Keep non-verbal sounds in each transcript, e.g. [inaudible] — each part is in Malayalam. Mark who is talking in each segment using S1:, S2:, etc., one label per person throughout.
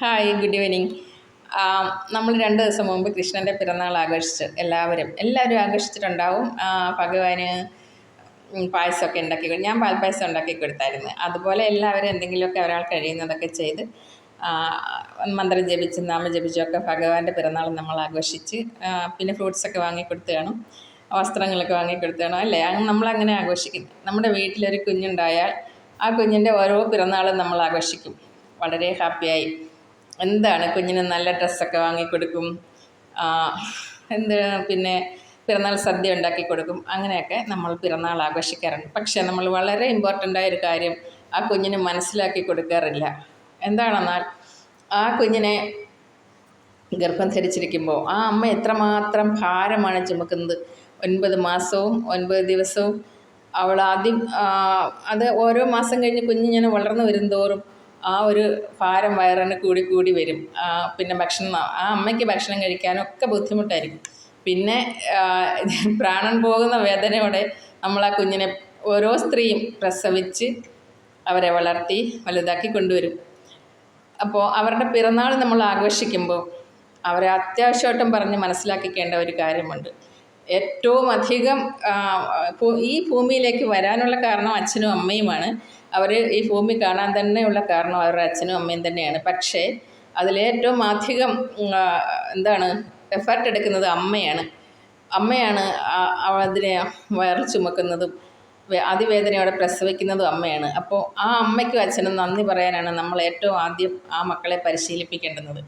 S1: ഹായ് ഗുഡ് ഈവനിങ് നമ്മൾ രണ്ട് ദിവസം മുമ്പ് കൃഷ്ണന്റെ പിറന്നാൾ ആഘോഷിച്ചു എല്ലാവരും എല്ലാവരും ആഘോഷിച്ചിട്ടുണ്ടാവും. ഭഗവാന് പായസമൊക്കെ ഉണ്ടാക്കി ഞാൻ പാൽപ്പായസം ഉണ്ടാക്കി കൊടുത്തായിരുന്നു. അതുപോലെ എല്ലാവരും എന്തെങ്കിലുമൊക്കെ ഒരാൾ കഴിയുന്നതൊക്കെ ചെയ്ത് മന്ത്രം ജപിച്ച് നാമം ജപിച്ചൊക്കെ ഭഗവാന്റെ പിറന്നാൾ നമ്മൾ ആഘോഷിച്ച് പിന്നെ ഫ്രൂട്ട്സൊക്കെ വാങ്ങിക്കൊടുത്ത് കാണും. വസ്ത്രങ്ങളൊക്കെ വാങ്ങിക്കൊടുത്ത് കാണും. അല്ലേ? നമ്മളങ്ങനെ ആഘോഷിക്കും നമ്മുടെ വീട്ടിലൊരു കുഞ്ഞുണ്ടായാൽ ആ കുഞ്ഞിന്റെ ഓരോ പിറന്നാളും നമ്മൾ ആഘോഷിക്കും. വളരെ ഹാപ്പിയായി എന്താണ് കുഞ്ഞിന് നല്ല ഡ്രസ്സൊക്കെ വാങ്ങിക്കൊടുക്കും? എന്ത് പിന്നെ പിറന്നാൾ സദ്യ ഉണ്ടാക്കി കൊടുക്കും അങ്ങനെയൊക്കെ നമ്മൾ പിറന്നാൾ ആഘോഷിക്കാറുണ്ട്. പക്ഷേ നമ്മൾ വളരെ ഇമ്പോർട്ടന്റ് ആയൊരു കാര്യം ആ കുഞ്ഞിന് മനസ്സിലാക്കി കൊടുക്കാറില്ല. എന്താണെന്നാൽ ആ കുഞ്ഞിനെ ഗർഭം ധരിച്ചിരിക്കുമ്പോൾ ആ അമ്മ എത്രമാത്രം ഭാരമാണ് ചുമക്കുന്നത്. ഒൻപത് മാസവും ഒൻപത് ദിവസവും അവൾ ആദ്യം അത് ഓരോ മാസം കഴിഞ്ഞ് കുഞ്ഞിങ്ങനെ വളർന്നു വരുംതോറും ആ ഒരു ഭാരം വയറിന് കൂടി കൂടി വരും. പിന്നെ ഭക്ഷണം ആ അമ്മയ്ക്ക് ഭക്ഷണം കഴിക്കാനൊക്കെ ബുദ്ധിമുട്ടായിരിക്കും. പിന്നെ [laughs] പ്രാണൻ പോകുന്ന വേദനയോടെ നമ്മൾ ആ കുഞ്ഞിനെ ഓരോ സ്ത്രീയും പ്രസവിച്ച് അവരെ വളർത്തി വലുതാക്കി കൊണ്ടുവരും. അപ്പോൾ അവരുടെ പിറന്നാൾ നമ്മൾ ആഘോഷിക്കുമ്പോൾ അവരെ അത്യാവശ്യമായിട്ടും പറഞ്ഞ് മനസ്സിലാക്കിക്കേണ്ട ഒരു കാര്യമുണ്ട്. ഏറ്റവും അധികം ഈ ഭൂമിയിലേക്ക് വരാനുള്ള കാരണം അച്ഛനും അമ്മയുമാണ്. അവർ ഈ ഭൂമി കാണാൻ തന്നെയുള്ള കാരണം അവരുടെ അച്ഛനും അമ്മയും തന്നെയാണ്. പക്ഷേ അതിലേറ്റവും അധികം എന്താണ് എഫർട്ട് എടുക്കുന്നത് അമ്മയാണ്. അമ്മയാണ് അതിനെ വയറിൽ ചുമക്കുന്നതും അതിവേദനയോടെ പ്രസവിക്കുന്നതും അമ്മയാണ്. അപ്പോൾ ആ അമ്മയ്ക്കും അച്ഛനും നന്ദി പറയാനാണ് നമ്മൾ ഏറ്റവും ആദ്യം ആ മക്കളെ പരിശീലിപ്പിക്കേണ്ടുന്നത്.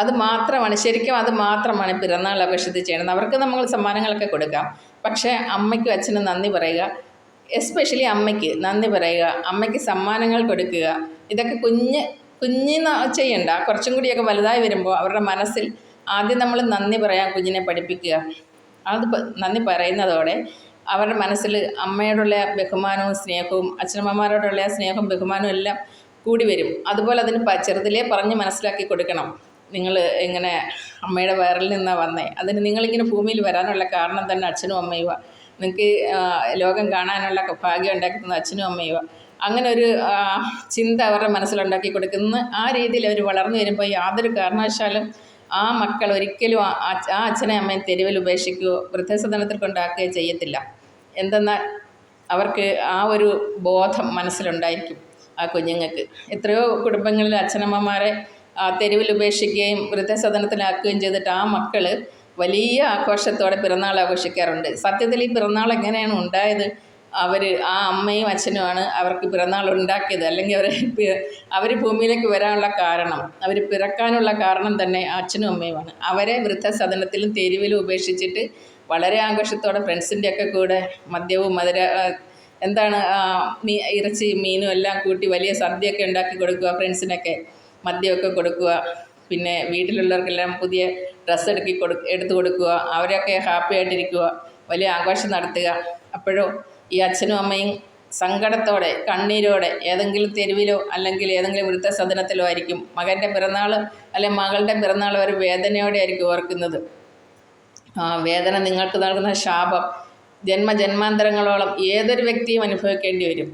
S1: അത് മാത്രമാണ് ശരിക്കും അത് മാത്രമാണ് പിറന്നാൾ അപേക്ഷിച്ച് ചെയ്യുന്നത് അവർക്ക് നമ്മൾ സമ്മാനങ്ങളൊക്കെ കൊടുക്കാം. പക്ഷേ അമ്മയ്ക്കും അച്ഛനും നന്ദി പറയുക. എസ്പെഷ്യലി അമ്മയ്ക്ക് നന്ദി പറയുക അമ്മയ്ക്ക് സമ്മാനങ്ങൾ കൊടുക്കുക. ഇതൊക്കെ കുഞ്ഞ് കുഞ്ഞിന്ന് ചെയ്യണ്ട. കുറച്ചും കൂടിയൊക്കെ വലുതായി വരുമ്പോൾ അവരുടെ മനസ്സിൽ ആദ്യം നമ്മൾ നന്ദി പറയാൻ കുഞ്ഞിനെ പഠിപ്പിക്കുക. അത് നന്ദി പറയുന്നതോടെ അവരുടെ മനസ്സിൽ അമ്മയോടുള്ള ബഹുമാനവും സ്നേഹവും അച്ഛനമ്മമാരോടുള്ള സ്നേഹവും ബഹുമാനവും എല്ലാം കൂടി വരും. അതുപോലെ അതിന് ചെറുതിലേ പറഞ്ഞ് മനസ്സിലാക്കി കൊടുക്കണം. നിങ്ങൾ ഇങ്ങനെ അമ്മയുടെ വയറിൽ നിന്നാണ് വന്നേ. അതിന് നിങ്ങളിങ്ങനെ ഭൂമിയിൽ വരാനുള്ള കാരണം തന്നെ അച്ഛനും അമ്മയുമാണ്. നിങ്ങൾക്ക് ലോകം കാണാനുള്ള ഭാഗ്യം ഉണ്ടാക്കി തന്ന അച്ഛനും അമ്മയും. അങ്ങനെ ഒരു ചിന്ത അവരുടെ മനസ്സിലുണ്ടാക്കി കൊടുക്കുന്ന. ആ രീതിയിൽ അവർ വളർന്നു വരുമ്പോൾ യാതൊരു കാരണവശാലും ആ മക്കൾ ഒരിക്കലും ആ അച്ഛനെ അമ്മയും തെരുവിൽ ഉപേക്ഷിക്കുകയോ വൃദ്ധസദനത്തിൽ കൊണ്ടാക്കുകയോ ചെയ്യത്തില്ല. എന്തെന്നാൽ അവർക്ക് ആ ഒരു ബോധം മനസ്സിലുണ്ടായിരിക്കും ആ കുഞ്ഞുങ്ങൾക്ക്. എത്രയോ കുടുംബങ്ങളിൽ അച്ഛനമ്മമാരെ തെരുവിൽ ഉപേക്ഷിക്കുകയും വൃദ്ധസദനത്തിലാക്കുകയും ചെയ്തിട്ട് ആ മക്കൾ വലിയ ആഘോഷത്തോടെ പിറന്നാൾ ആഘോഷിക്കാറുണ്ട്. സത്യത്തിൽ ഈ പിറന്നാൾ എങ്ങനെയാണ് ഉണ്ടായത്? അവർ ആ അമ്മയും അച്ഛനുമാണ് അവർക്ക് പിറന്നാൾ ഉണ്ടാക്കിയത്. അല്ലെങ്കിൽ അവർ അവർ ഭൂമിയിലേക്ക് വരാനുള്ള കാരണം അവർ പിറക്കാനുള്ള കാരണം തന്നെ അച്ഛനും അമ്മയുമാണ്. അവരെ വൃദ്ധസദനത്തിലും തെരുവിലും ഉപേക്ഷിച്ചിട്ട് വളരെ ആഘോഷത്തോടെ ഫ്രണ്ട്സിന്റെയൊക്കെ കൂടെ മദ്യവും മധുര എന്താണ് മീ ഇറച്ചി മീനും എല്ലാം കൂട്ടി വലിയ സദ്യയൊക്കെ ഉണ്ടാക്കി കൊടുക്കുക ഫ്രണ്ട്സിനൊക്കെ മദ്യമൊക്കെ കൊടുക്കുക. പിന്നെ വീട്ടിലുള്ളവർക്കെല്ലാം പുതിയ ഡ്രസ്സ് എടുക്കി കൊടു എടുത്തു കൊടുക്കുക അവരൊക്കെ ഹാപ്പി ആയിട്ടിരിക്കുക വലിയ ആഘോഷം നടത്തുക. അപ്പോഴോ ഈ അച്ഛനും അമ്മയും സങ്കടത്തോടെ കണ്ണീരോടെ ഏതെങ്കിലും തെരുവിലോ അല്ലെങ്കിൽ ഏതെങ്കിലും വൃദ്ധസദനത്തിലോ ആയിരിക്കും മകന്റെ പിറന്നാൾ അല്ലെങ്കിൽ മകളുടെ പിറന്നാൾ അവർ വേദനയോടെ ആയിരിക്കും ഓർക്കുന്നത്. ആ വേദന നിങ്ങൾക്ക് നൽകുന്ന ശാപം ജന്മ ജന്മജന്മാന്തരങ്ങളോളം ഏതൊരു വ്യക്തിയും അനുഭവിക്കേണ്ടി വരും.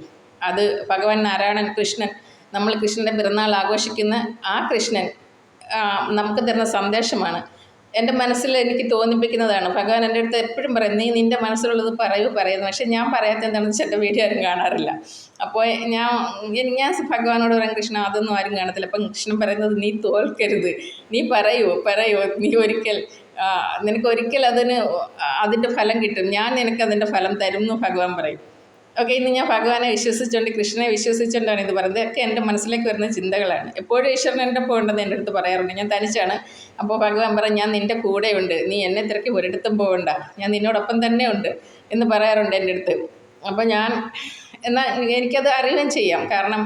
S1: അത് ഭഗവാൻ നാരായണൻ കൃഷ്ണൻ നമ്മൾ കൃഷ്ണന്റെ പിറന്നാൾ ആഘോഷിക്കുന്ന ആ കൃഷ്ണൻ നമുക്ക് തരുന്ന സന്ദേശമാണ്. എന്റെ മനസ്സിൽ എനിക്ക് തോന്നിപ്പിക്കുന്നതാണ്. ഭഗവാൻ എന്റെ അടുത്ത് എപ്പോഴും പറയും നീ നിന്റെ മനസ്സിലുള്ളത് പറയൂ പറയുന്നു പക്ഷെ ഞാൻ പറയാത്ത എന്താണെന്ന് വെച്ചാൽ എന്റെ വീഡിയോ ആരും കാണാറില്ല. അപ്പോൾ ഞാൻ ഞാൻ ഭഗവാനോട് പറയും കൃഷ്ണ അതൊന്നും ആരും കാണത്തില്ല. അപ്പം കൃഷ്ണൻ പറയുന്നത് നീ തോൽക്കരുത്. നീ പറയൂ പറയൂ. നീ ഒരിക്കൽ നിനക്ക് ഒരിക്കൽ അതിന് അതിന്റെ ഫലം കിട്ടും. ഞാൻ നിനക്ക് അതിന്റെ ഫലം തരും എന്ന് ഭഗവാൻ പറയും. ഓക്കെ ഇന്ന് ഞാൻ ഭഗവാനെ വിശ്വസിച്ചുകൊണ്ട് കൃഷ്ണനെ വിശ്വസിച്ചുകൊണ്ടാണ് ഇത് പറയുന്നത്. ഇതൊക്കെ എന്റെ മനസ്സിലേക്ക് വരുന്ന ചിന്തകളാണ്. എപ്പോഴും ഈശ്വരൻ എന്റെ ഉണ്ടെന്ന് എന്റെ അടുത്ത് പറയാറുണ്ട്. ഞാൻ തനിച്ചാണ്. അപ്പോൾ ഭഗവാൻ പറയാം ഞാൻ നിന്റെ കൂടെയുണ്ട്. നീ എന്നെ തിരക്കി ഒരിടത്തും പോകണ്ട. ഞാൻ നിന്നോടൊപ്പം തന്നെ ഉണ്ട് എന്ന് പറയാറുണ്ട് എന്റെ അടുത്ത്. അപ്പോൾ ഞാൻ എന്നാൽ എനിക്കത് അറിയുകയും ചെയ്യാം. കാരണം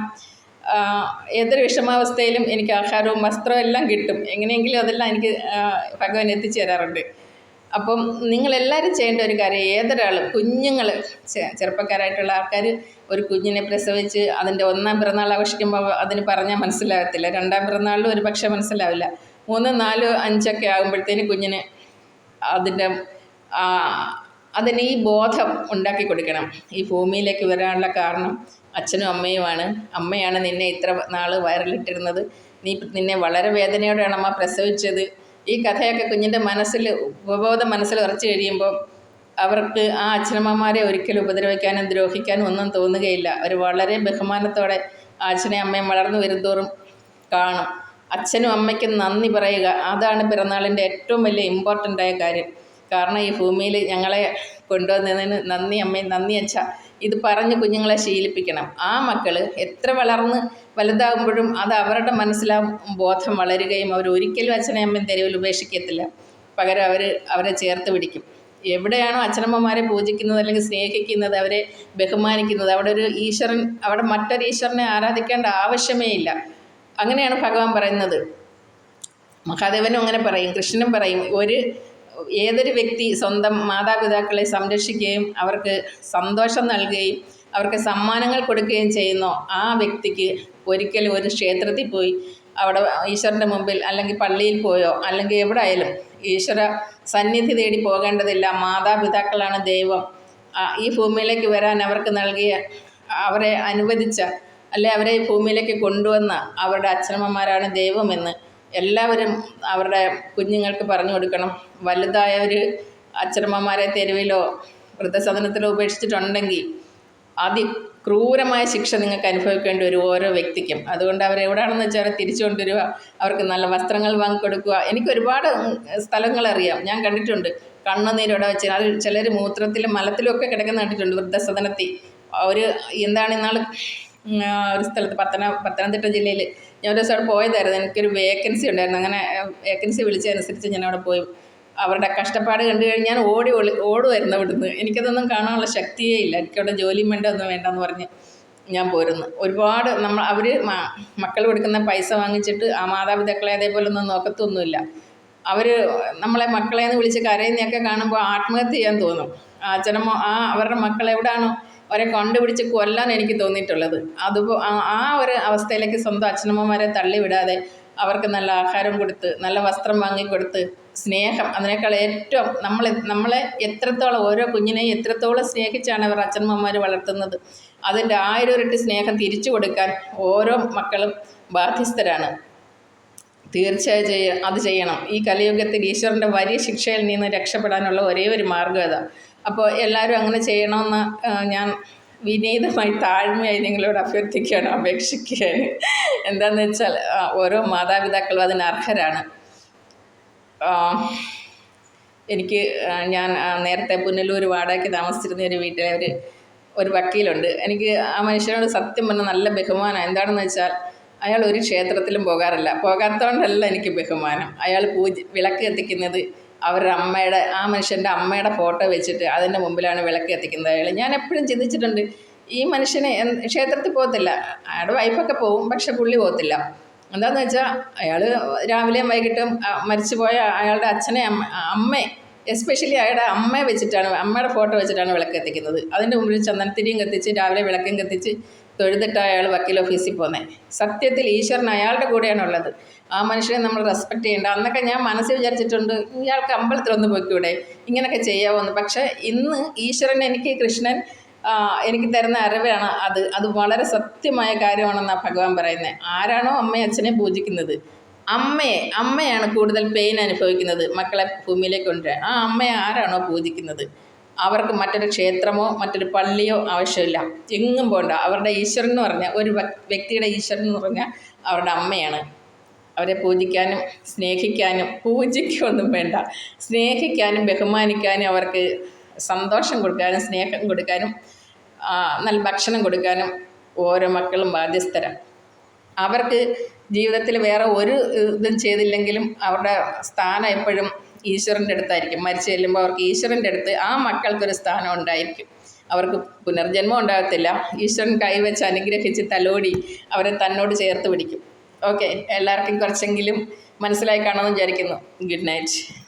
S1: ഏതൊരു വിഷമാവസ്ഥയിലും എനിക്ക് ആഹാരവും വസ്ത്രവും എല്ലാം കിട്ടും. എങ്ങനെയെങ്കിലും അതെല്ലാം എനിക്ക് ഭഗവാൻ എത്തിച്ചു തരാറുണ്ട് അപ്പം നിങ്ങളെല്ലാവരും ചെയ്യേണ്ട ഒരു കാര്യം ഏതൊരാൾ കുഞ്ഞുങ്ങൾ ചെറുപ്പക്കാരായിട്ടുള്ള ആൾക്കാർ ഒരു കുഞ്ഞിനെ പ്രസവിച്ച് അതിന്റെ ഒന്നാം പിറന്നാൾ ആഘോഷിക്കുമ്പോൾ അതിന് പറഞ്ഞാൽ മനസ്സിലാകത്തില്ല. രണ്ടാം പിറന്നാളിലും ഒരു പക്ഷേ മനസ്സിലാവില്ല. മൂന്ന് നാല് അഞ്ചൊക്കെ ആകുമ്പോഴത്തേന് കുഞ്ഞിന് അതിന്റെ അതിന് ഈ ബോധം ഉണ്ടാക്കി കൊടുക്കണം. ഈ ഭൂമിയിലേക്ക് വരാനുള്ള കാരണം അച്ഛനും അമ്മയുമാണ്. അമ്മയാണ് നിന്നെ ഇത്ര നാൾ വയറിലിട്ടിരുന്നത്. നീ നിന്നെ വളരെ വേദനയോടെയാണ് അമ്മ പ്രസവിച്ചത്. ഈ കഥയൊക്കെ കുഞ്ഞിന്റെ മനസ്സിൽ ഉപബോധ മനസ്സിൽ ഉറച്ചു കഴിയുമ്പോൾ അവർക്ക് ആ അച്ഛനമ്മമാരെ ഒരിക്കലും ഉപദ്രവിക്കാനും ദ്രോഹിക്കാനും ഒന്നും തോന്നുകയില്ല. അവർ വളരെ ബഹുമാനത്തോടെ അച്ഛനെയും അമ്മയും വളർന്നു വരുന്തോറും കാണും. അച്ഛനും അമ്മയ്ക്കും നന്ദി പറയുക. അതാണ് പിറന്നാളിന്റെ ഏറ്റവും വലിയ ഇമ്പോർട്ടന്റായ കാര്യം. കാരണം ഈ ഭൂമിയിൽ ഞങ്ങളെ കൊണ്ടുവന്നതിന് നന്ദി അമ്മ നന്ദി അച്ഛ. ഇത് പറഞ്ഞ് കുഞ്ഞുങ്ങളെ ശീലിപ്പിക്കണം. ആ മക്കൾ എത്ര വളർന്ന് വലുതാകുമ്പോഴും അത് അവരുടെ മനസ്സിലാ ബോധം വളരുകയും അവർ ഒരിക്കലും അച്ഛനെയും അമ്മയും തെരുവിൽ ഉപേക്ഷിക്കത്തില്ല. പകരം അവർ അവരെ ചേർത്ത് പിടിക്കും. എവിടെയാണോ അച്ഛനമ്മമാരെ പൂജിക്കുന്നത് അല്ലെങ്കിൽ സ്നേഹിക്കുന്നത് അവരെ ബഹുമാനിക്കുന്നത് അവിടെ ഒരു ഈശ്വരൻ അവിടെ മറ്റൊരു ഈശ്വരനെ ആരാധിക്കേണ്ട ആവശ്യമേ ഇല്ല. അങ്ങനെയാണ് ഭഗവാൻ പറയുന്നത്. മഹാദേവനും അങ്ങനെ പറയും കൃഷ്ണനും പറയും ഒരു ഏതൊരു വ്യക്തി സ്വന്തം മാതാപിതാക്കളെ സംരക്ഷിക്കുകയും അവർക്ക് സന്തോഷം നൽകുകയും അവർക്ക് സമ്മാനങ്ങൾ കൊടുക്കുകയും ചെയ്യുന്നോ ആ വ്യക്തിക്ക് ഒരിക്കലും ഒരു ക്ഷേത്രത്തിൽ പോയി അവിടെ ഈശ്വരന്റെ മുമ്പിൽ അല്ലെങ്കിൽ പള്ളിയിൽ പോയോ അല്ലെങ്കിൽ എവിടെ ആയാലും ഈശ്വര സന്നിധി തേടി പോകേണ്ടതില്ല. മാതാപിതാക്കളാണ് ദൈവം. ഈ ഭൂമിയിലേക്ക് വരാൻ അവർക്ക് നൽകിയ അവരെ അനുവദിച്ച അല്ലെ അവരെ ഈ ഭൂമിയിലേക്ക് കൊണ്ടുവന്ന അവരുടെ അച്ഛനമ്മമാരാണ് ദൈവമെന്ന് എല്ലാവരും അവരുടെ കുഞ്ഞുങ്ങൾക്ക് പറഞ്ഞു കൊടുക്കണം. വലുതായവർ അച്ഛനമ്മമാരെ തെരുവിലോ വൃദ്ധസദനത്തിലോ ഉപേക്ഷിച്ചിട്ടുണ്ടെങ്കിൽ അതി ക്രൂരമായ ശിക്ഷ നിങ്ങൾക്ക് അനുഭവിക്കേണ്ടി വരും ഓരോ വ്യക്തിക്കും. അതുകൊണ്ട് അവർ എവിടെയാണെന്ന് വെച്ചാൽ തിരിച്ചു കൊണ്ടുവരിക അവർക്ക് നല്ല വസ്ത്രങ്ങൾ വാങ്ങിക്കൊടുക്കുക. എനിക്ക് ഒരുപാട് സ്ഥലങ്ങൾ അറിയാം ഞാൻ കണ്ടിട്ടുണ്ട്. കണ്ണുനീരോടെ വെച്ച് അത് ചിലർ മൂത്രത്തിലും മലത്തിലും ഒക്കെ കിടക്കുന്ന കണ്ടിട്ടുണ്ട് വൃദ്ധസദനത്തിൽ. അവർ എന്താണ് ഇന്നാൾ ഒരു സ്ഥലത്ത് പത്തന പത്തനംതിട്ട ജില്ലയിൽ ഞാൻ ഒരു ദിവസം പോയതായിരുന്നു. എനിക്കൊരു വേക്കൻസി ഉണ്ടായിരുന്നു. അങ്ങനെ വേക്കൻസി വിളിച്ചതനുസരിച്ച് ഞാൻ അവിടെ പോയി. അവരുടെ കഷ്ടപ്പാട് കണ്ടു കഴിഞ്ഞാൽ ഓടി ഒളി ഓടുമായിരുന്നു അവിടുന്ന്. എനിക്കതൊന്നും കാണാനുള്ള ശക്തിയേ ഇല്ല. എനിക്കവിടെ ജോലിയും വേണ്ട ഒന്നും വേണ്ടെന്ന് പറഞ്ഞ് ഞാൻ പോരുന്നു. ഒരുപാട് നമ്മൾ അവർ മക്കൾ കൊടുക്കുന്ന പൈസ വാങ്ങിച്ചിട്ട് ആ മാതാപിതാക്കളെ അതേപോലെ ഒന്നും നോക്കത്തൊന്നുമില്ല. അവർ നമ്മളെ മക്കളെ എന്ന് വിളിച്ച് കരയുന്നതൊക്കെ കാണുമ്പോൾ ആത്മഹത്യ ചെയ്യാൻ തോന്നും. ആ അച്ഛനമ്മ ആ അവരുടെ മക്കൾ എവിടെയാണോ അവരെ കണ്ടുപിടിച്ച് കൊല്ലാൻ എനിക്ക് തോന്നിയിട്ടുള്ളത്. അതുപോ ആ- ഒരു അവസ്ഥയിലേക്ക് സ്വന്തം അച്ഛനമ്മമാരെ തള്ളിവിടാതെ അവർക്ക് നല്ല ആഹാരം കൊടുത്ത് നല്ല വസ്ത്രം വാങ്ങിക്കൊടുത്ത് സ്നേഹം. അതിനേക്കാൾ ഏറ്റവും നമ്മൾ നമ്മളെ എത്രത്തോളം ഓരോ കുഞ്ഞിനെയും എത്രത്തോളം സ്നേഹിച്ചാണ് അവർ അച്ഛനമ്മമാർ വളർത്തുന്നത്. അതിന്റെ ആയിരം ഇരട്ടി സ്നേഹം തിരിച്ചു കൊടുക്കാൻ ഓരോ മക്കളും ബാധ്യസ്ഥരാണ്. തീർച്ചയായും ചെയ്യ അത് ചെയ്യണം. ഈ കലിയുഗത്തിൽ ഈശ്വരന്റെ വലിയ ശിക്ഷയിൽ നിന്ന് രക്ഷപ്പെടാനുള്ള ഒരേ ഒരു മാർഗം അതാ. അപ്പോൾ എല്ലാവരും അങ്ങനെ ചെയ്യണമെന്ന് ഞാൻ വിനീതമായി താഴ്മയായി നിങ്ങളോട് അഭ്യർത്ഥിക്കുകയാണ് അപേക്ഷിക്കുകയാണ്. എന്താണെന്ന് വെച്ചാൽ ഓരോ മാതാപിതാക്കളും അതിന് അർഹരാണ്. എനിക്ക് ഞാൻ നേരത്തെ പുനലൂർ വാടകയ്ക്ക് താമസിച്ചിരുന്ന ഒരു വീട്ടിലെ ഒരു ഒരു വക്കീലുണ്ട്. എനിക്ക് ആ മനുഷ്യനോട് സത്യം പറഞ്ഞാൽ നല്ല ബഹുമാനം എന്താണെന്ന് വെച്ചാൽ അയാൾ ഒരു ക്ഷേത്രത്തിലും പോകാറില്ല. പോകാത്തതുകൊണ്ടല്ല എനിക്ക് ബഹുമാനം. അയാൾ പൂജ വിളക്ക് കത്തിക്കുന്നത് അവരുടെ അമ്മയുടെ ആ മനുഷ്യന്റെ അമ്മയുടെ ഫോട്ടോ വെച്ചിട്ട് അതിന്റെ മുമ്പിലാണ് വിളക്ക് കത്തിക്കുന്നത്. അയാൾ ഞാൻ എപ്പോഴും ചിന്തിച്ചിട്ടുണ്ട് ഈ മനുഷ്യനെ ക്ഷേത്രത്തിൽ പോകത്തില്ല. അയാളുടെ വൈഫൊക്കെ പോകും പക്ഷെ പുള്ളി പോകത്തില്ല. എന്താന്ന് വെച്ചാൽ അയാൾ രാവിലെയും വൈകിട്ടും മരിച്ചു മരിച്ചുപോയ അയാളുടെ അച്ഛനെ അമ്മ അമ്മയെ എസ്പെഷ്യലി അയാളുടെ അമ്മയെ വെച്ചിട്ടാണ് അമ്മയുടെ ഫോട്ടോ വെച്ചിട്ടാണ് വിളക്ക് കത്തിക്കുന്നത്. അതിന്റെ മുമ്പിൽ ചന്ദനത്തിരിയും കത്തിച്ച് രാവിലെ വിളക്കും കത്തിച്ച് തൊഴുതിട്ട് അയാൾ വക്കീൽ ഓഫീസിൽ പോകുന്നത് സത്യത്തിൽ ഈശ്വരൻ അയാളുടെ കൂടെയാണ് ഉള്ളത് ആ മനുഷ്യനെ നമ്മൾ റെസ്പെക്ട് ചെയ്യേണ്ട. അന്നൊക്കെ ഞാൻ മനസ്സിൽ വിചാരിച്ചിട്ടുണ്ട് ഇയാൾക്ക് അമ്പലത്തിലൊന്ന് പോയിക്കൂടെ? ഇങ്ങനെയൊക്കെ ചെയ്യാമെന്ന് പക്ഷേ ഇന്ന് ഈശ്വരൻ എനിക്ക് കൃഷ്ണൻ എനിക്ക് തരുന്ന അറിവാണ് അത്. അത് വളരെ സത്യമായ കാര്യമാണെന്നാണ് ഭഗവാൻ പറയുന്നത് ആരാണോ അമ്മയും അച്ഛനെ പൂജിക്കുന്നത്. അമ്മയെ അമ്മയാണ് കൂടുതൽ പെയിൻ അനുഭവിക്കുന്നത് മക്കളെ ഭൂമിയിലേക്ക് കൊണ്ടുവരാൻ. ആ അമ്മയെ ആരാണോ പൂജിക്കുന്നത്? അവർക്ക് മറ്റൊരു ക്ഷേത്രമോ മറ്റൊരു പള്ളിയോ ആവശ്യമില്ല. എങ്ങും പോകണ്ട അവരുടെ ഈശ്വരൻ എന്ന് പറഞ്ഞാൽ ഒരു വ്യക്തിയുടെ ഈശ്വരൻ എന്ന് പറഞ്ഞാൽ അവരുടെ അമ്മയാണ്. അവരെ പൂജിക്കാനും സ്നേഹിക്കാനും പൂജിക്കൊന്നും വേണ്ട. സ്നേഹിക്കാനും ബഹുമാനിക്കാനും അവർക്ക് സന്തോഷം കൊടുക്കാനും സ്നേഹം കൊടുക്കാനും നല്ല ഭക്ഷണം കൊടുക്കാനും ഓരോ മക്കളും ബാധ്യസ്ഥരാണ്. അവർക്ക് ജീവിതത്തിൽ വേറെ ഒരു ഇതും ചെയ്തില്ലെങ്കിലും അവരുടെ സ്ഥാനം എപ്പോഴും ഈശ്വരന്റെ അടുത്തായിരിക്കും. മരിച്ചു ചെല്ലുമ്പോൾ അവർക്ക് ഈശ്വരന്റെ അടുത്ത് ആ മക്കൾക്കൊരു സ്ഥാനം ഉണ്ടായിരിക്കും. അവർക്ക് പുനർജന്മം ഉണ്ടാകത്തില്ല. ഈശ്വരൻ കൈവച്ച് അനുഗ്രഹിച്ച് തലോടി അവരെ തന്നോട് ചേർത്ത് പിടിക്കും. ഓക്കെ എല്ലാവർക്കും കുറച്ചെങ്കിലും മനസ്സിലായി കാണുമെന്ന് വിചാരിക്കുന്നു. Good night.